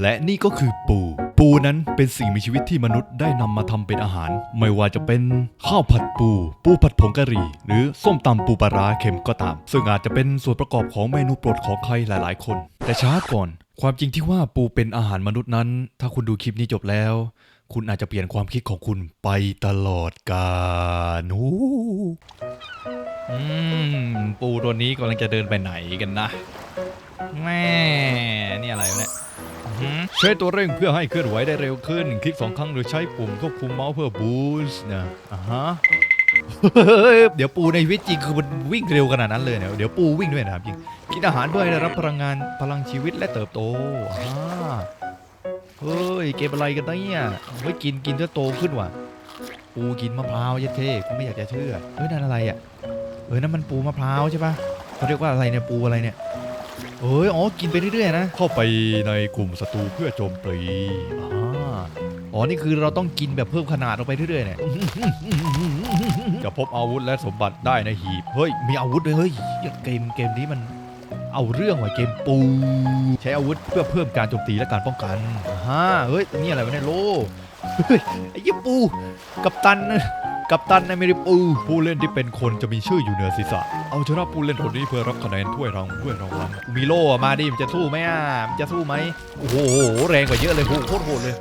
และนี่ก็คือปู ปูนั้นเป็นสิ่งมีชีวิตที่มนุษย์ได้นำมาทำเป็นอาหาร ไม่ว่าจะเป็นข้าวผัดปู ปูผัดผงกะหรี่ หรือส้มตำปูปลาร้าเค็มก็ตาม ซึ่งอาจจะเป็นส่วนประกอบของเมนูโปรดของใครหลาย ๆ คน แต่ช้าก่อน ความจริงที่ว่าปูเป็นอาหารมนุษย์นั้น ถ้าคุณดูคลิปนี้จบแล้ว คุณอาจจะเปลี่ยนความคิดของคุณไปตลอดกาลอืมปูตัวนี้กำลังจะเดินไปไหนกันนะแม่นี่อะไรเนี่ย ใช้ตัวเร่งเพื่อให้เคลื่อนไหวได้เร็วขึ้น คลิกสองครั้งหรือใช้ปุ่มควบคุมเมาส์เพื่อบูสต์นะอ่าฮะเดี๋ยวปูในชีวิตจริงคือมันวิ่งเร็วขนาดนั้นเลยเนี่ยเดี๋ยวปูวิ่งด้วยนะครับจริงกินอาหารเพื่อให้ได้รับพลังงานพลังชีวิตและเติบโตอ่าเฮ้ยเกมอะไรกันเนี่ยเฮ้ยกินกินจะโตขึ้นว่ะ ปูกินมะพร้าวเยัดเท่กูไม่อยากจะเชื่อเฮ้ยนั่นอะไรอะเออนั่นมันปูมะพร้าวใช่ปะเขาเรียกว่าอะไรเนี่ยปูอะไรเนี่ย เอ้ยอ๋อกินไปเรื่อยๆนะเข้าไปในกลุ่มศัตรูเพื่อโจมตีอ่าอ๋อนี่คือเราต้องกินแบบเพิ่มขนาดลงไปเรื่อยๆเนี่ยจะพบอาวุธและสมบัติได้ในหีบเฮ้ยมีอาวุธด้วยเฮ้ยเกมเกมนี้มันเอาเรื่องว่ะเกมปู ใช้อาวุธเพื่อเพิ่มการโจมตีและการป้องกันอ่าฮะเฮ้ยนี่อะไรวะเนี่ยโลเฮ้ยไอ้ยี่ปู กัปตัน กัปตันอเมริปูผู้เล่นที่เป็นคนจะมีชื่ออยู่เหนือศีรษะ เอาชนะผู้เล่นคนนี้เพื่อรับคะแนนถ้วยรางถ้วยรางวัลกูมีโล่อะมาดิมันจะสู้ไหมอะมันจะสู้ไหมโอ้โหแรงกว่าเยอะเลยโหโคตรโหดเลย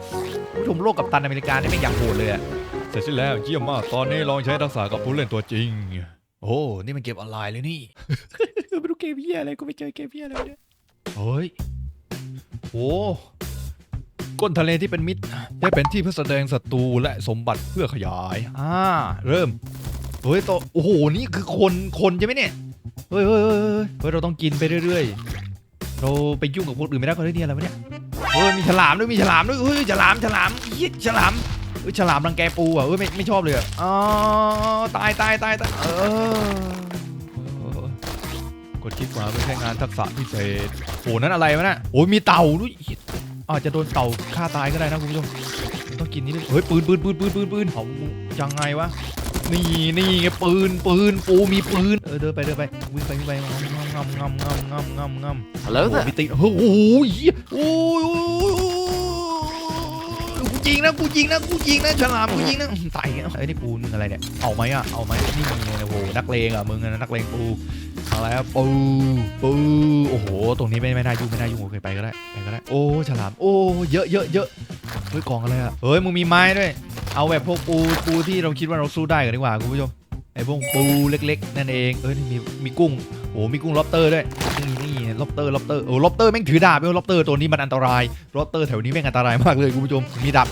ผู้ชมโลกกัปตันอเมริกานี่ไม่งอย่างโหดเลยอะเสร็จสิ้นแล้วเยี่ยมมากตอนนี้ลองใช้ทักษะกับผู้เล่นตัวจริง โอ้นี่มันเกมออนไลน์เลยนี่ไม่รู้เกมเฮียอะไรก็ไม่เจอเกมเฮียอะไรวะเนี่ยเฮ้ยโอ้ ก้นทะเลที่เป็นมิตรได้เป็นที่เพื่อแสดงศัตรูและสมบัติเพื่อขยาย อ่า เริ่ม เฮ้ยตัวโอ้โห นี่คือคนคนใช่ไหมเนี่ยเฮ้ยเฮ้ยเฮ้ยเฮ้ยเฮ้ย เราต้องกินไปเรื่อยๆ เราไปยุ่งกับคนอื่นไม่ได้ก็ได้เนี่ยอะไรวะเนี่ย เฮ้ย มีฉลามด้วย มีฉลามด้วย เฮ้ย ฉลาม ฉลามเฮียฉลามเฮ้ย ฉลามรังแกปูอะ เฮ้ย ไม่ ไม่ชอบเลยอะอ๋อตายตายตายตายเออกดคลิกขวาเพื่อใช้งานทักษะพิเศษโหนั่นอะไรวะน่ะโอ้ยมีเต่าด้วย อาจจะโดนเต่าฆ่าตายก็ได้นะคุณผู้ชมต้องกินนี่ด้วยเฮ้ยปืนปืนปืนปืนปืนปืนเขายังไงวะนี่นี่ไงปืนปืนปูมีปืนเออเดินไปเดินไปวิ่งไปวิ่งไปงำงำงำงำงำงำงำ Hello โอ้โห there. มีตีนโอ้โหโอ้ยโอ้ยโอ้ยกูยิงนะกูยิงนะกูยิงนะฉลามกูยิงนะอื้อตายแล้วไอ้ยนี่ปูนึงอะไรเนี่ยเอาไหมอะเอาไหมนี่ไงโอ้โหนักเลงอะมึงอะนักเลงปูเอา แล้วปูปูโอ้โห ตรงนี้ไม่ไม่น่ายุ่งไม่น่ายุ่งโอเคไปก็ได้ไปก็ได้โอ้ฉลามโอ้เยอะเยอะเยอะเฮ้ยกองอะไรอะเฮ้ยมึงมีไม้ด้วย เอาแบบพวกปูปูที่เราคิดว่าเราสู้ได้กันดีกว่าคุณผู้ชมไอ้พวกปูเล็ก ๆ นั่นเองเอ้ยมีมีกุ้งโอ้มีกุ้งล็อบเตอร์ด้วยนี่นี่ล็อบเตอร์ล็อบเตอร์โอ้ล็อบเตอร์แม่งถือดาบด้ยล็อบเตอร์ตัวนี้มันอันตรายล็อบเตอร์แถวนี้แม่งอันตรายมากเลยคุณผู้ชมมีดาบ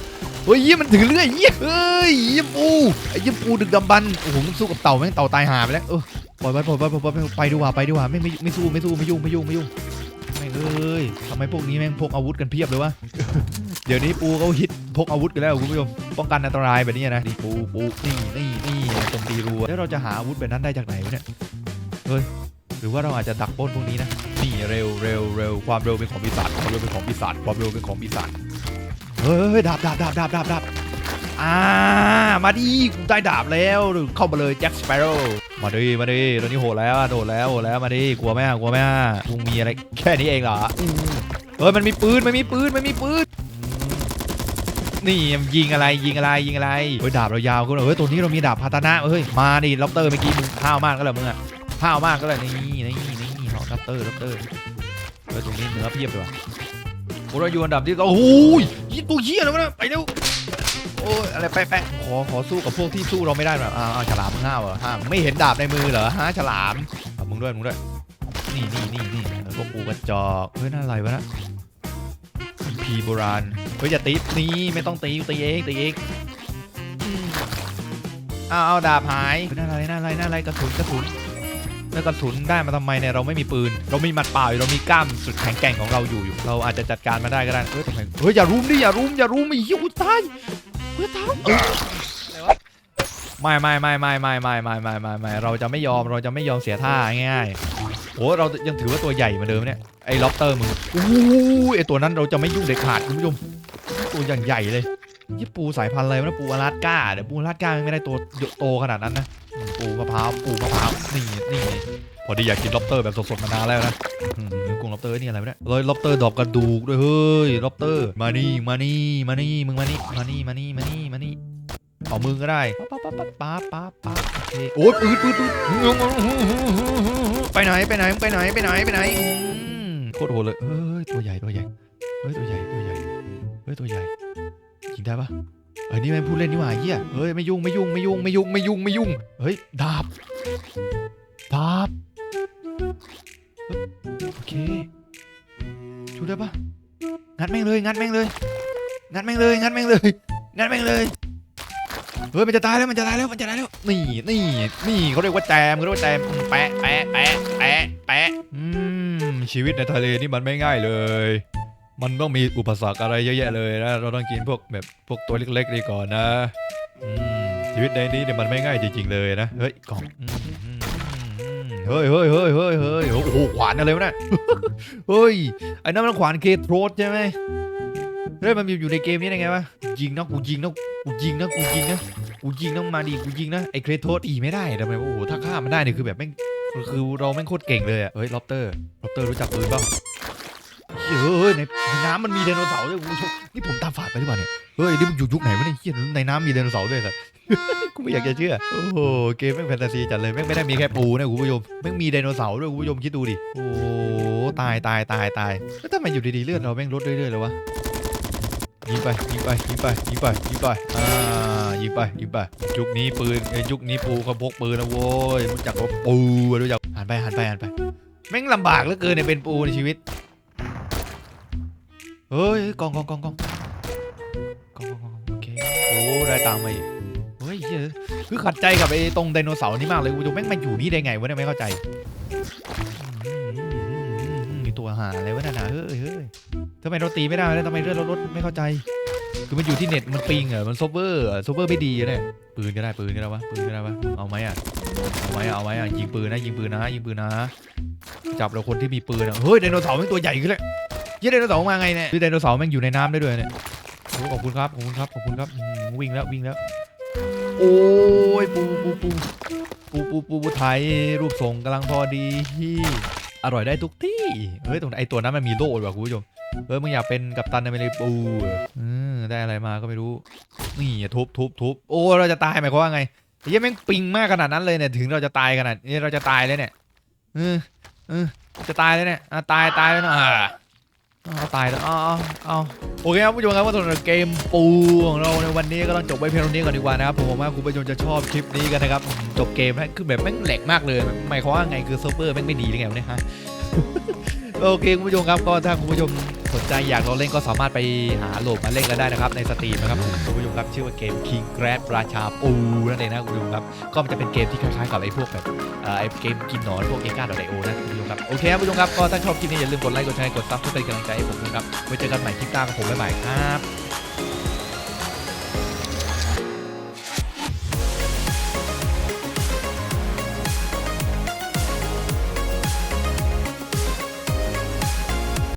เฮ้ยยี่มันถือเลื่อยเยี่เฮ้ยยี่ปูไอ้ยี่ปูดึกดำบรรโอ้โหมันสู้กับเต่าแม่งเต่าตายหาไปแล้วเออ ปล่อยไปปล่อยไปปล่อยไปไปดีกว่าไปดีกว่าไม่ไม่ไม่สู้ไม่สู้ไม่ยุ่งไม่ยุ่งไม่ยุ่งแม่งเอ้ยทำไมพวกนี้แม่งพกอาวุธกันเพียบเลยวะ เดี๋ยวนี้ปูเขาฮิตพกอาวุธกันแล้วคุณผู้ชมป้องกันอันตรายแบบนี้นะนี่ปูปูนี่นี่นี่โจมตีรัวแล้วเราจะหาอาวุธแบบนั้นได้จากไหนวะเนี่ยเฮ้ยหรือว่าเราอาจจะดักป้นพวกนี้นะนี่เร็วเร็วเร็วความเร็วเป็นของปีศาจความเร็วเป็นของปีศาจความเร็วเป็นของปีศาจเฮ้ยดาบดาบดาบดาบดาบดาบอ่ามาดิกูได้ดาบแล้วเข้ามาเลยแจ็คสเปโร่ มาดิมาดิตอนนี้โหดแล้วโดดแล้วโหดแล้วมาดิกลัวไหมอะกลัวไหมอะมึงมีอะไรแค่นี้เองเหรออู้เฮ้ยมันมีปืนมันมีปืนมันมีปืนนี่ยิงอะไรยิงอะไรยิงอะไรเฮ้ยดาบเรายาวขึ้นเฮ้ยตัวนี้เรามีดาบพาตนะเฮ้ยมาดิล็อบเตอร์เมื่อกี้มึงห้าวมากก็เลยมึงอะห้าวมากก็เลยนี่นี่นี่นี่ล็อบเตอร์ล็อบเตอร์เฮ้ยตรงนี้เนื้อเพียบเลยว่ะโอ้เราอยู่อันดับที่โอ้โหยี่ตัวเหี้ยแล้วนะไปเร็วโอ้ยอะไรแป๊ะๆขอขอสู้กับพวกที่สู้เราไม่ได้แบบอ่าอ่าฉลามมึงห้าวเหรอห้าไม่เห็นดาบในมือเหรอฮะฉลามมึงด้วยมึงด้วยนี่นี่นี่นี่พวกกูกระจอกเฮ้ยนั่นอะไรวะนะคัมภีโบราณเฮ้ยอย่าตีนี่ไม่ต้องตีตีเองตีเองเอาเอาดาบหายเฮ้ยนั่นอะไรนั่นอะไรนั่นอะไรกระสุนกระสุนแล้วกระสุนได้มาทำไมเนี่ยเราไม่มีปืน เรามีหมัดเปล่าอยู่เรามีกล้ามสุดแข็งแกร่งของเราอยู่อยู่ เราอาจจะจัดการมาได้ก็ได้เฮ้ยทำไมเฮ้ยอย่ารุมดิอย่ารุมอย่ารุมไอ้เหี้ยกูตาย เฮ้ยตามไม่ไม่ไม่ไม่ไม่ไม่ไม่ไม่ไม่ไม่เราจะไม่ยอมเราจะไม่ยอมเสียท่าง่ายๆโอ้เรายังถือว่าตัวใหญ่เหมือนเดิมเนี่ยไอ้ล็อบเตอร์มืออู้ไอ้ตัวนั้นเราจะไม่ยุ่งเด็ดขาดคุณผู้ชมตัวอย่างใหญ่เลยยี่ปูสายพันธุ์อะไรวะนะปูอลาสก้าเดี๋ยวปูอลาสก้าไม่ได้ตัวโตขนาดนั้นนะปูมะพร้าวปูมะพร้าวนี่นี่พอดีอยากกินล็อบเตอร์แบบสดๆมานานแล้วนะ อืมเนื้อกุ้งล็อบเตอร์นี่อะไรวะเนี่ยเลยล็อบเตอร์ดอกกระดูกด้วยเฮ้ยล็อบเตอร์มานี่มานี่มานี่มึงมานี่มานี่มานี่มานี่มานี่เอามือก็ได้ป๊าป๊าป๊าป๊าป๊าป๊าโอเคโอ้ยปืดปืดปืดไปไหนไปไหนไปไหนไปไหนไปไหนโคตรโหดเลยเฮ้ยตัวใหญ่ตัวใหญ่เฮ้ยตัวใหญ่ตัวใหญ่เฮ้ยตัวใหญ่ยิงได้ปะเอ้ยนี่แม่งพูดเล่นนี่หว่าเฮียเฮ้ยไม่ยุ่งไม่ยุ่งไม่ยุ่งไม่ยุ่งไม่ยุ่งไม่ยุ่งเฮ้ยดาบดาบ โอเคชูได้ปะงัดแม่งเลย งัดแม่งเลย งัดแม่งเลย งัดแม่งเลย งัดแม่งเลย เฮ้ย มันจะตายแล้ว มันจะตายแล้ว มันจะตายแล้ว นี่ นี่ นี่เขาเรียกว่าแจมเขาเรียกว่าแจมแปะแปะแปะแปะแปะอืม ชีวิตในทะเลนี่มันไม่ง่ายเลย มันต้องมีอุปสรรคอะไรเยอะแยะเลยนะ เราต้องกินพวกแบบพวกตัวเล็กๆดีก่อนนะ อืม ชีวิตในนี้เนี่ยมันไม่ง่ายจริงๆเลยนะ เฮ้ย กล่องอ เฮ้ยเฮ้ยเฮ้ยเฮ้ยเฮ้ยโอ้โหขวานอะไรวะเนี่ยเฮ้ยไอ้นั่นมันขวานเคโทรสใช่ไหมเฮ้ยมันอยู่ในเกมนี้ได้ไงวะยิงนะกูยิงนะกูยิงนะกูยิงนะกูยิงนะมาดีกูยิงนะไอ้เคโทรสอีไม่ได้ทำไมวะโอ้โหถ้าฆ่ามันได้เนี่ยคือแบบแม่งคือเราแม่งโคตรเก่งเลยอะเฮ้ยล็อบเตอร์ล็อบเตอร์รู้จักปืนบ้าง เฮ้ยในในน้ำมันมีไดโนเสาร์ด้วยคุณผู้ชมนี่ผมตาฝาดไปหรือเปล่าเนี่ยเฮ้ยนี่มันอยู่ยุคไหนวะเนี่ยเฮียในน้ำมีไดโนเสาร์ด้วยครับกูไม่อยากจะเชื่อโอ้โหเกมแม่งแฟนตาซีจัดเลยแม่งไม่ได้มีแค่ปูนะคุณผู้ชมแม่งมีไดโนเสาร์ด้วยคุณผู้ชมคิดดูดิโอ้โหตายตายตายตายแล้วทำไมอยู่ดีๆเลือดเราแม่งลดเรื่อยๆเลยวะยิงไปยิงไปยิงไปยิงไปยิงไปอ่ายิงไปยิงไปยุคนี้ปืนเอ้ยยุคนี้ปูเขาพกปืนนะโว้ยรู้จักว่าปูรู้จักหันไปหันไปหันไปแม่งลำบากเหลือเกินเนี่ยเป็นปูในชีวิต เฮ้ยกองกองกองกองกองกองกองโอเคโอ้ได้ตังค์มาอีกเฮ้ยเหี้ยคือขัดใจกับไอ้ตรงไดโนเสาร์นี่มากเลยกูจะแม่งมาอยู่นี่ได้ไงวะเนี่ยไม่เข้าใจมีตัวหาอะไรวะเนั่นน่ะเฮ้ยเฮ้ยทำไมเราตีไม่ได้แล้วทำไมเลือดเราลดไม่เข้าใจ คือมันอยู่ที่เน็ตมันปิงเหรอมันโซเวอร์โซเวอร์ไม่ดีอะเนี่ยปืนก็ได้ปืนก็ได้วะปืนก็ได้วะเอาไหมอะเอาไหมเอาไหมอะยิงปืนนะยิงปืนนะยิงปืนนะจับเราคนที่มีปืนอะเฮ้ยไดโนเสาร์แม่งตัวใหญ่ขึ้นเลยเหี้ ยไดโนเสาร์มาไงเนี่ยคือไดโนเสาร์แม่งอยู่ในน้ำได้ด้วยเนี่ยโอ้ขอบคุณครับ ขอบคุณครับ ขอบคุณครับอืมวิ่งแล้ววิ่งแล้ว โอ้ยปูปูปูปูปูปูปูไทยรูปทรงกำลังพอดีอร่อยได้ทุกที่เฮ้ยตรงไอตัวนั้นมันมีโล่ด้วยว่ะคุณผู้ชมเฮ้ยมึงอยากเป็นกัปตันอเมริปูได้อะไรมาก็ไม่รู้ นี่ทุบทุบทุบโอ้เราจะตายหมายความว่าไงเหี้ยังแม่งปิงมากขนาดนั้นเลยเนี่ยถึงเราจะตายขนาดนี้เราจะตายเลยเนี่ยเออเออจะตายเลยเนี่ยอะตายตายแล้วเนะ เอาตายแล้วเอาเอาเอาโอเคครับผู้ชมครับว่าสำหรับเกมปูของเราในวันนี้ก็ต้องจบไว้เพียงเท่านี้ก่อนดีกว่านะครับผมหวังว่าคุณผู้ชมจะชอบคลิปนี้กันนะครับจบเกมแล้วคือแบบแม่งแหลกมากเลยหมายความว่าไงคือเซิร์ฟเวอร์แม่งไม่ดีหรือไงวะเนี่ยฮะโอเคคุณผู้ชมครับก็ถ้าคุณผู้ชม นใจอยากลองเล่นก็สามารถไปหาโหลดมาเล่นกันได้นะครับ ในสตรีมนะครับคุณผู้ชมครับชื่อว่าเกม King Crab ราชาปูนั่นเองนะคุณผู้ชมครับ ก็มันจะเป็นเกมที่คล้ายๆกับไอ้พวกแบบไอ้เกมกินหนอนพวกเอก้าดอไดโอนะคุณผู้ชมครับโอเคครับคุณผู้ชมครับก็ถ้าชอบคลิปนี้อย่าลืมกดไลค์กดแชร์กดซับเพื่อเป็นกำลังใจให้ผมนะครับไว้เจอกันใหม่คลิปหน้ากับผมบ๊ายบายครับ